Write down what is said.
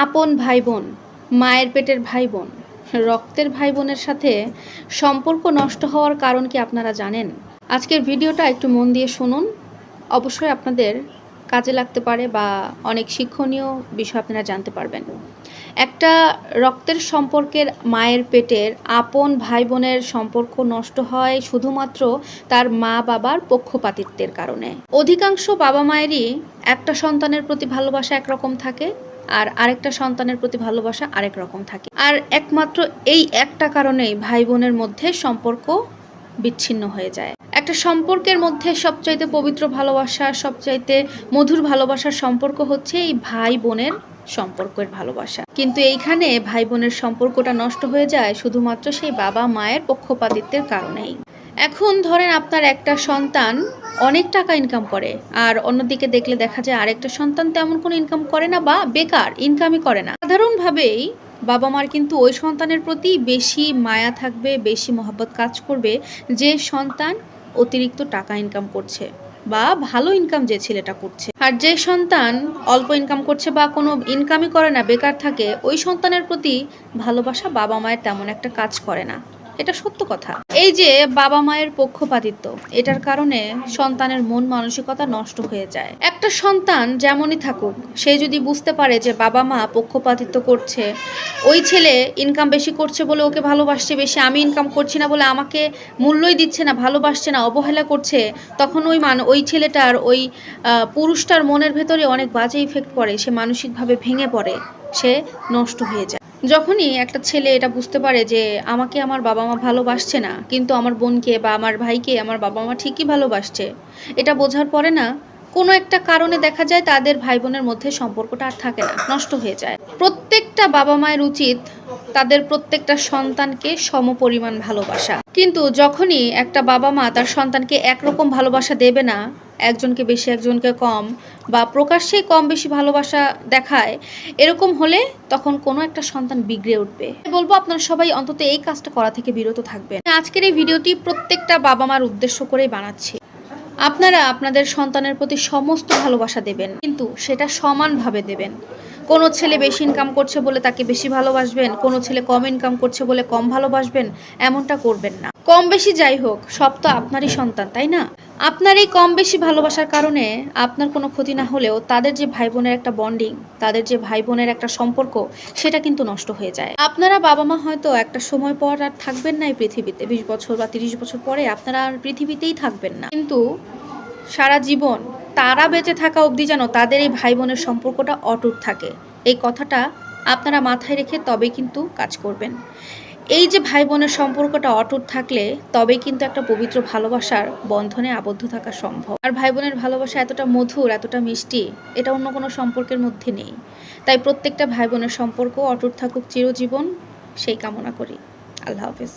আপন ভাই বোন মায়ের পেটের ভাই বোন রক্তের ভাই বোনের সাথে সম্পর্ক নষ্ট হওয়ার কারণ কি আপনারা জানেন? আজকের ভিডিওটা একটু মন দিয়ে শুনুন। অবশ্যই আপনাদের কাজে লাগতে পারে বা অনেক শিক্ষণীয় বিষয় আপনারা জানতে পারবেন। একটা রক্তের সম্পর্কের মায়ের পেটের আপন ভাই বোনের সম্পর্ক নষ্ট হয় শুধুমাত্র তার মা বাবার পক্ষপাতিত্বের কারণে। অধিকাংশ বাবা মায়েরই একটা সন্তানের প্রতি ভালোবাসা একরকম থাকে আর আরেকটা সন্তানের প্রতি ভালোবাসা আরেক রকম থাকে। আর একমাত্র এই একটা কারণেই ভাই বোনের মধ্যে সম্পর্ক বিচ্ছিন্ন হয়ে যায়। একটা সম্পর্কের মধ্যে সবচাইতে পবিত্র ভালোবাসা, সবচাইতে মধুর ভালোবাসার সম্পর্ক হচ্ছে এই ভাই বোনের সম্পর্কের ভালোবাসা। কিন্তু এইখানে ভাই বোনের সম্পর্কটা নষ্ট হয়ে যায় শুধুমাত্র সেই বাবা মায়ের পক্ষপাতিত্বের কারণেই। এখন ধরেন আপনার একটা সন্তান অনেক টাকা ইনকাম করে, আর অন্যদিকে দেখলে দেখা যায় আরেকটা সন্তান তেমন কোনো ইনকাম করে না বা বেকার ইনকামই করে না। সাধারণভাবেই বাবা মার কিন্তু ওই সন্তানের প্রতি বেশি মায়া থাকবে, বেশি মহব্বত কাজ করবে যে সন্তান অতিরিক্ত টাকা ইনকাম করছে বা ভালো ইনকাম যে ছেলেটা করছে। আর যে সন্তান অল্প ইনকাম করছে বা কোনো ইনকামই করে না, বেকার থাকে, ওই সন্তানের প্রতি ভালোবাসা বাবা মায়ের তেমন একটা কাজ করে না। এটা সত্য কথা। এই যে বাবা মায়ের পক্ষপাতিত্ব, এটার কারণে সন্তানের মন মানসিকতা নষ্ট হয়ে যায়। একটা সন্তান যেমনই থাকুক, সে যদি বুঝতে পারে যে বাবা মা পক্ষপাতিত্ব করছে, ওই ছেলে ইনকাম বেশি করছে বলে ওকে ভালোবাসছে বেশি, আমি ইনকাম করছি না বলে আমাকে মূল্যই দিচ্ছে না, ভালোবাসছে না, অবহেলা করছে, তখন ওই মান ওই ছেলেটার ওই পুরুষটার মনের ভেতরে অনেক বাজে ইফেক্ট পড়ে, সে মানসিকভাবে ভেঙে পড়ে, সে নষ্ট হয়ে যায়। যখনই একটা ছেলে এটা বুঝতে পারে যে আমাকে আমার বাবা মা ভালোবাসছে না, কিন্তু আমার বোনকে বা আমার ভাইকে আমার বাবা মা ঠিকই ভালোবাসছে, এটা বোঝার পরে না কোনো একটা কারণে দেখা যায় তাদের ভাই বোনের মধ্যে সম্পর্কটা আর থাকে না, নষ্ট হয়ে যায়। প্রত্যেকটা বাবা মায়ের উচিত তাদের প্রত্যেকটা সন্তানকে সমপরিমাণ ভালোবাসা। কিন্তু যখনই একটা বাবা মা তার সন্তানকে একরকম ভালোবাসা দেবে না, একজনকে বেশি, একজনকে কম বা প্রকাশ্যেই কম বেশি ভালোবাসা দেখায়, এরকম হলে তখন কোনো একটা সন্তান বিগড়ে উঠবে। বলব আপনারা সবাই অন্তত এই কাজটা করা থেকে বিরত থাকবেন। আজকের এই ভিডিওটি প্রত্যেকটা বাবা মার উদ্দেশ্য করেই বানাচ্ছি। আপনারা আপনাদের সন্তানের প্রতি সমস্ত ভালোবাসা দেবেন, কিন্তু সেটা সমানভাবে দেবেন। কোনো ছেলে বেশি ইনকাম করছে বলে তাকে বেশি ভালোবাসবেন, কোনো ছেলে কম ইনকাম করছে বলে কম ভালোবাসবেন, এমনটা করবেন না। কম বেশি যাই হোক, সব তো আপনারই সন্তান, তাই না? আপনার এই কম বেশি ভালোবাসার কারণে আপনার কোনো ক্ষতি না হলেও তাদের যে ভাই বোনের একটা বন্ডিং তাদের যে ভাই বোনের একটা সম্পর্ক, সেটা কিন্তু নষ্ট হয়ে যায়। আপনারা বাবা মা হয়তো একটা সময় পর আর থাকবেন না এই পৃথিবীতে, বিশ বছর বা তিরিশ বছর পরে আপনারা আর পৃথিবীতেই থাকবেন না। কিন্তু সারা জীবন তারা বেঁচে থাকা অবধি যেন তাদের এই ভাই বোনের সম্পর্কটা অটুট থাকে। এই কথাটা আপনারা মাথায় রেখে তবে কিন্তু কাজ করবেন। এই যে ভাই বোনের সম্পর্কটা অটুট থাকলে তবেই কিন্তু একটা পবিত্র ভালোবাসার বন্ধনে আবদ্ধ থাকা সম্ভব। আর ভাই বোনের ভালোবাসা এতটা মধুর, এতটা মিষ্টি, এটা অন্য কোনো সম্পর্কের মধ্যে নেই। তাই প্রত্যেকটা ভাই বোনের সম্পর্ক অটুট থাকুক, চিরজীবন সেই কামনা করি। আল্লাহ হাফিজ।